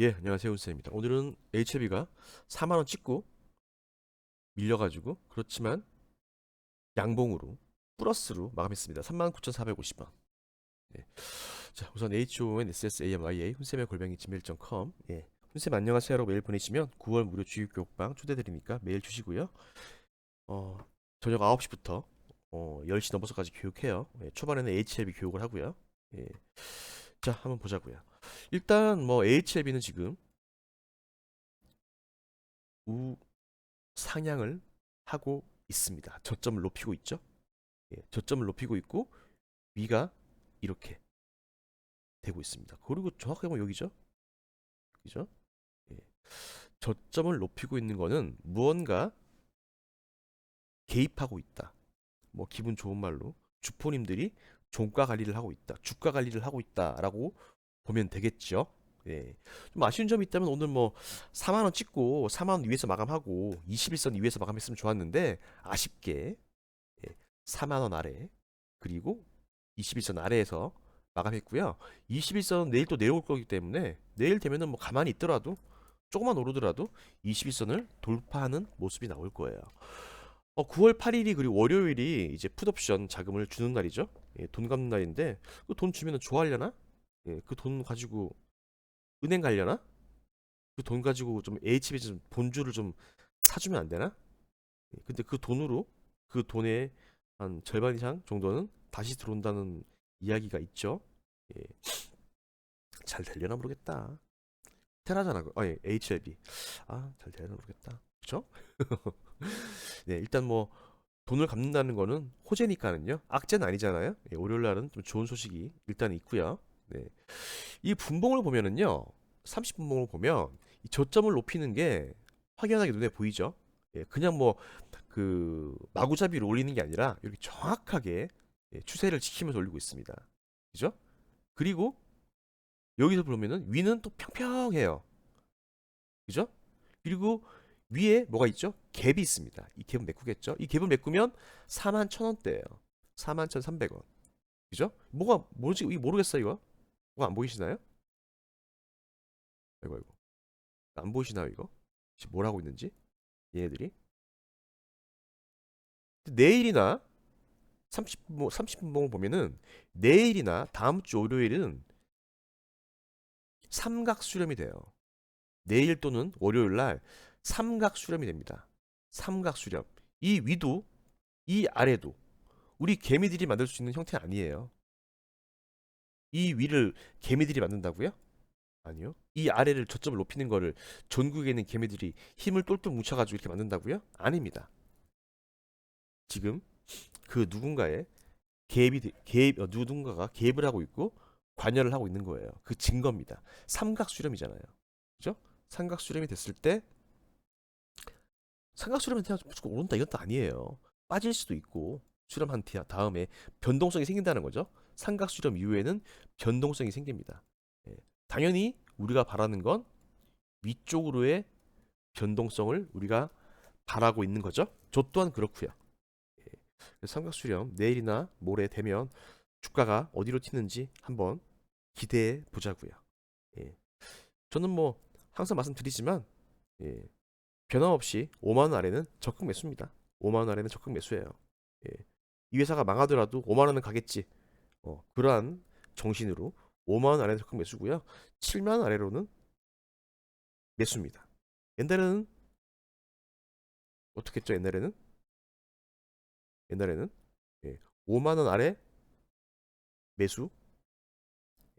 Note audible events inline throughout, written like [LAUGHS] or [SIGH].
예, 안녕하세요. 운쌤입니다. 오늘은 HLB가 4만원 찍고 밀려가지고 그렇지만 양봉으로 플러스로 마감했습니다. 39,450원. 예. 자, 우선 HONSSAMIA 훈쌤의 골뱅이 gmail.com 예. 훈쌤 안녕하세요 라고 메일 보내시면 9월 무료 주입교육방 초대드리니까 메일 주시고요. 어, 저녁 9시부터 어, 10시 넘어서까지 교육해요. 예, 초반에는 HLB 교육을 하고요. 예. 자, 한번 보자고요. 일단 뭐 HLB는 지금 우 상향을 하고 있습니다. 저점을 높이고 있죠. 예, 저점을 높이고 있고 위가 이렇게 되고 있습니다. 그리고 정확하게 보면 여기죠. 그죠? 예. 저점을 높이고 있는 거는 무언가 개입하고 있다. 뭐 기분 좋은 말로 주포님들이 종가 관리를 하고 있다. 주가 관리를 하고 있다라고 보면 되겠죠. 예. 좀 아쉬운 점이 있다면 오늘 뭐 4만 원 찍고 4만 원 위에서 마감하고 21선 위에서 마감했으면 좋았는데 아쉽게 예. 4만 원 아래 그리고 21선 아래에서 마감했고요. 21선은 내일 또 내려올 거기 때문에 내일 되면은 뭐 가만히 있더라도 조금만 오르더라도 21선을 돌파하는 모습이 나올 거예요. 어, 9월 8일이 그리고 월요일이 이제 풋옵션 자금을 주는 날이죠. 예, 돈 갚는 날인데 그 돈 주면은 좋아하려나? 예, 그 돈 가지고 은행 가려나? 그 돈 가지고 좀 HB 좀 본주를 좀 사주면 안 되나? 예, 근데 그 돈으로 그 돈의 한 절반 이상 정도는 다시 들어온다는 이야기가 있죠. 예. 잘 되려나 모르겠다. 테라잖아. 그- 아니 HLB. 아, 잘 되려나 모르겠다. 그쵸? [LAUGHS] 네, 일단 뭐 돈을 갚는다는 거는 호재니까는요. 악재는 아니잖아요. 예, 월요일 날은 좀 좋은 소식이 일단 있고요. 네. 이 분봉을 보면은요. 30분봉을 보면 이 저점을 높이는 게 확연하게 눈에 보이죠. 예, 그냥 뭐 그 마구잡이로 올리는 게 아니라 이렇게 정확하게 예, 추세를 지키면서 올리고 있습니다. 그죠? 그리고 여기서 보면은 위는 또 평평해요. 그죠? 그리고 위에 뭐가 있죠? 갭이 있습니다. 이 갭은 메꾸겠죠? 이 갭을 메꾸면 4만 1,000원대예요. 4만 1,300원. 그죠? 뭐가 뭐지? 이거 모르겠어요, 이거. 뭐가 안 보이시나요? 아이고 아이고. 안 보이시나요, 이거? 지금 뭘 하고 있는지? 얘네들이? 내일이나 30분 30분 봉을 보면은 내일이나 다음 주 월요일은 삼각 수렴이 돼요. 내일 또는 월요일 날 삼각 수렴이 됩니다. 삼각 수렴. 이 위도 이 아래도 우리 개미들이 만들 수 있는 형태 아니에요. 이 위를 개미들이 만든다고요? 아니요. 이 아래를 저점을 높이는 거를 전국에 있는 개미들이 힘을 똘똘 뭉쳐가지고 이렇게 만든다고요? 아닙니다. 지금 그 누군가의 개입이 되- 개입 어, 누군가가 개입을 하고 있고 관여를 하고 있는 거예요. 그 증거입니다. 삼각 수렴이잖아요. 그죠? 삼각 수렴이 됐을 때 삼각 수렴이 그냥 무조건 오른다 이건 또 아니에요. 빠질 수도 있고 수렴한 뒤 다음에 변동성이 생긴다는 거죠. 삼각 수렴 이후에는 변동성이 생깁니다. 예. 당연히 우리가 바라는 건 위쪽으로의 변동성을 우리가 바라고 있는 거죠. 저 또한 그렇고요. 예. 삼각 수렴 내일이나 모레 되면 주가가 어디로 튀는지 한번 기대해 보자고요. 예. 저는 뭐 항상 말씀드리지만 예. 변함 없이 5만 원 아래는 적극 매수입니다. 5만 원 아래는 적극 매수예요. 예. 이 회사가 망하더라도 5만 원은 가겠지. 어, 그러한 정신으로 5만 원 아래는 적극 매수고요. 7만 원 아래로는 매수입니다. 옛날에는 어떻게 했죠? 옛날에는 옛날에는 예, 5만 원 아래 매수,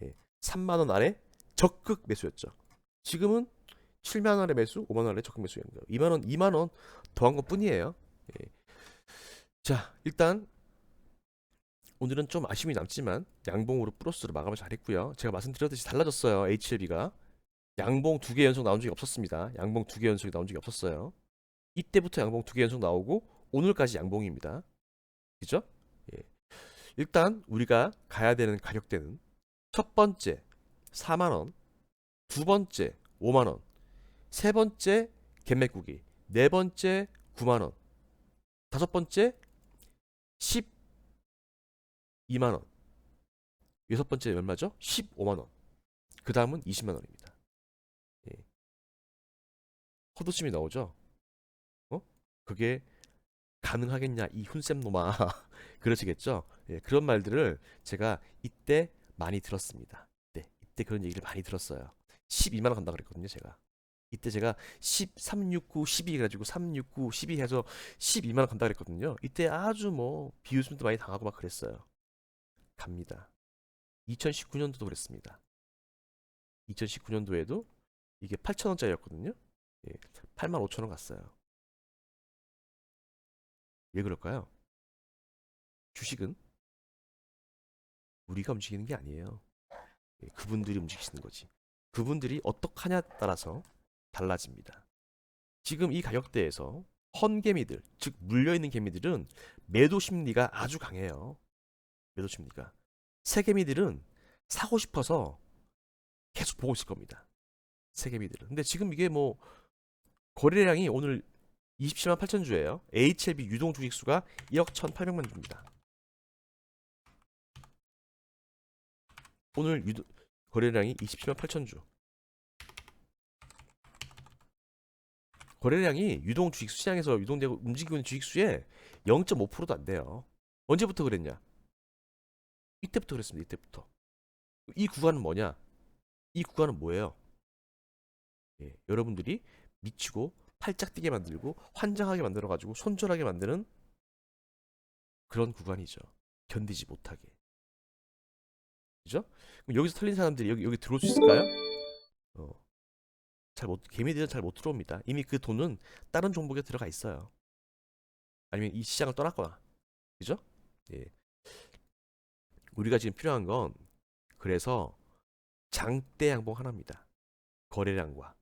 예, 3만 원 아래 적극 매수였죠. 지금은 7만 원 아래 매수, 5만 원 아래 적극 매수인 거예요. 2만 원, 2만 원 더한 것 뿐이에요. 예. 자, 일단 오늘은 좀 아쉬움이 남지만 양봉으로 플러스로 마감을 잘했고요. 제가 말씀드렸듯이 달라졌어요. HLB가 양봉 두 개 연속 나온 적이 없었습니다. 양봉 두 개 연속이 나온 적이 없었어요. 이때부터 양봉 두 개 연속 나오고 오늘까지 양봉입니다. 그죠? 예. 일단 우리가 가야 되는 가격대는 첫 번째 4만 원, 두 번째 5만 원, 세 번째 갭매꾸기, 네 번째 9만 원, 다섯 번째 12만 원, 여섯 번째 얼마죠? 15만 원. 그 다음은 20만 원입니다. 헛웃음이 나오죠. 어? 그게 가능하겠냐 이 훈쌤 놈아 [LAUGHS] 그러시겠죠. 예, 그런 말들을 제가 이때 많이 들었습니다. 네, 이때 그런 얘기를 많이 들었어요. 12만 원 간다 그랬거든요, 제가. 이때 제가 10, 369, 12 해가지고 369, 12 해서 12만 원 간다 그랬거든요. 이때 아주 뭐 비웃음도 많이 당하고 막 그랬어요. 갑니다. 2019년도도 그랬습니다. 2019년도에도 이게 8,000원짜리였거든요. 예, 8만 5천 원 갔어요. 왜 그럴까요? 주식은 우리가 움직이는 게 아니에요. 예, 그분들이 움직이시는 거지. 그분들이 어떡하냐에 따라서 달라집니다. 지금 이 가격대에서 헌 개미들, 즉 물려있는 개미들은 매도 심리가 아주 강해요. 매도 심리가. 새 개미들은 사고 싶어서 계속 보고 있을 겁니다. 새 개미들은. 근데 지금 이게 뭐 거래량이 오늘 27만 8천 주예요. HLB 유동 주식수가 1억 1,800만 주입니다. 오늘 유도, 거래량이 27만 8천 주. 거래량이 유동 주식수 시장에서 유동되고 움직이고 있는 주식 수의 0.5%도 안 돼요. 언제부터 그랬냐? 이때부터 그랬습니다. 이때부터. 이 구간은 뭐냐? 이 구간은 뭐예요? 예, 여러분들이 미치고 팔짝 뛰게 만들고 환장하게 만들어 가지고 손절하게 만드는 그런 구간이죠. 견디지 못하게. 그죠? 그럼 여기서 털린 사람들이 여기 여기 들어올 수 있을까요? 어. 잘못 개미들은 잘 못 들어옵니다. 이미 그 돈은 다른 종목에 들어가 있어요. 아니면 이 시장을 떠났거나. 그죠? 예. 우리가 지금 필요한 건 그래서 장대 양봉 하나입니다. 거래량과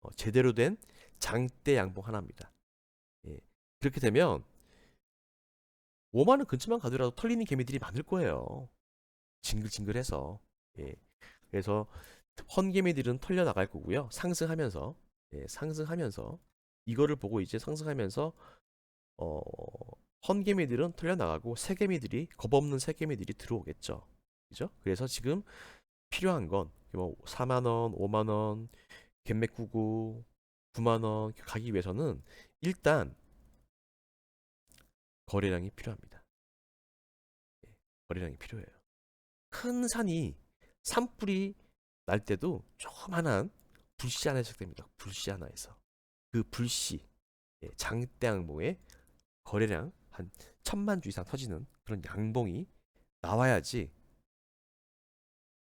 어, 제대로 된 장대 양봉 하나입니다. 예. 그렇게 되면 5만 원 근처만 가더라도 털리는 개미들이 많을 거예요. 징글징글해서. 예. 그래서 헌개미들은 털려 나갈 거고요. 상승하면서 예, 상승하면서 이거를 보고 이제 상승하면서 어, 헌개미들은 털려 나가고 새개미들이 겁없는 새개미들이 들어오겠죠. 그죠? 그래서 지금 필요한 건 뭐 4만 원, 5만 원, 갭맥99 9만 원 가기 위해서는 일단 거래량이 필요합니다. 예, 거래량이 필요해요. 큰 산이 산불이 날 때도 조그만한 불씨 하나 시작됩니다. 불씨 하나에서 그 불씨 예, 장대 양봉의 거래량 한 천만 주 이상 터지는 그런 양봉이 나와야지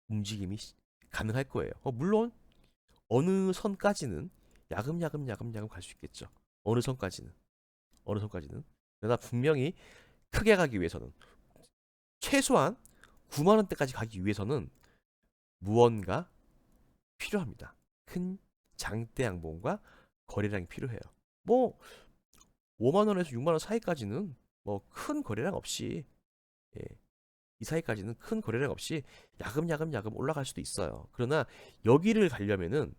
움직임이 시- 가능할 거예요. 어, 물론 어느 선까지는 야금야금 야금야금 갈 수 있겠죠. 어느 선까지는 어느 선까지는 그러나 분명히 크게 가기 위해서는 최소한 9만 원대까지 가기 위해서는 무언가 필요합니다. 큰 장대 양봉과 거래량이 필요해요. 뭐 5만 원에서 6만 원 사이까지는 뭐 큰 거래량 없이 예, 이 사이까지는 큰 거래량 없이 야금야금 야금 올라갈 수도 있어요. 그러나 여기를 가려면은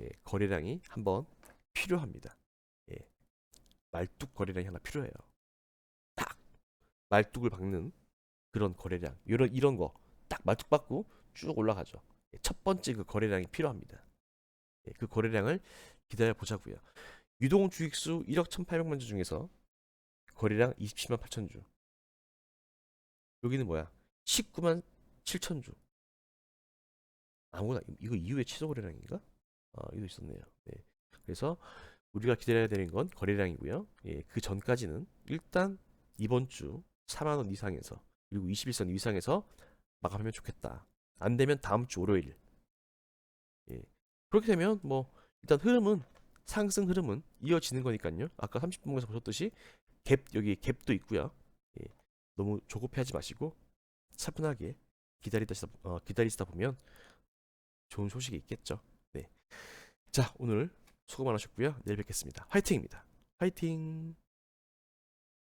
예, 거래량이 한번 필요합니다. 예, 말뚝 거래량이 하나 필요해요. 딱 말뚝을 박는 그런 거래량 이런 이런 거 딱 말뚝 받고 쭉 올라가죠. 예, 첫 번째 그 거래량이 필요합니다. 예, 그 거래량을 기다려 보자고요. 유동 주익수 1억 1,800만 주 중에서 거래량 27만 8천 주. 여기는 뭐야? 19만 7천 주. 아무나 이거 이후에 취소 거래량인가? 아, 이거 있었네요. 네. 그래서 우리가 기다려야 되는 건 거래량이고요. 예, 그 전까지는 일단 이번 주 4만 원 이상에서 그리고 21선 이상에서 마감하면 좋겠다. 안 되면 다음 주 월요일. 예. 그렇게 되면 뭐 일단 흐름은 상승 흐름은 이어지는 거니까요. 아까 30분에서 보셨듯이 갭 여기 갭도 있고요. 예. 너무 조급해하지 마시고 차분하게 기다리다 어, 기다리다 보면 좋은 소식이 있겠죠. 네. 자, 오늘 수고 많으셨고요. 내일 뵙겠습니다. 화이팅입니다. 화이팅!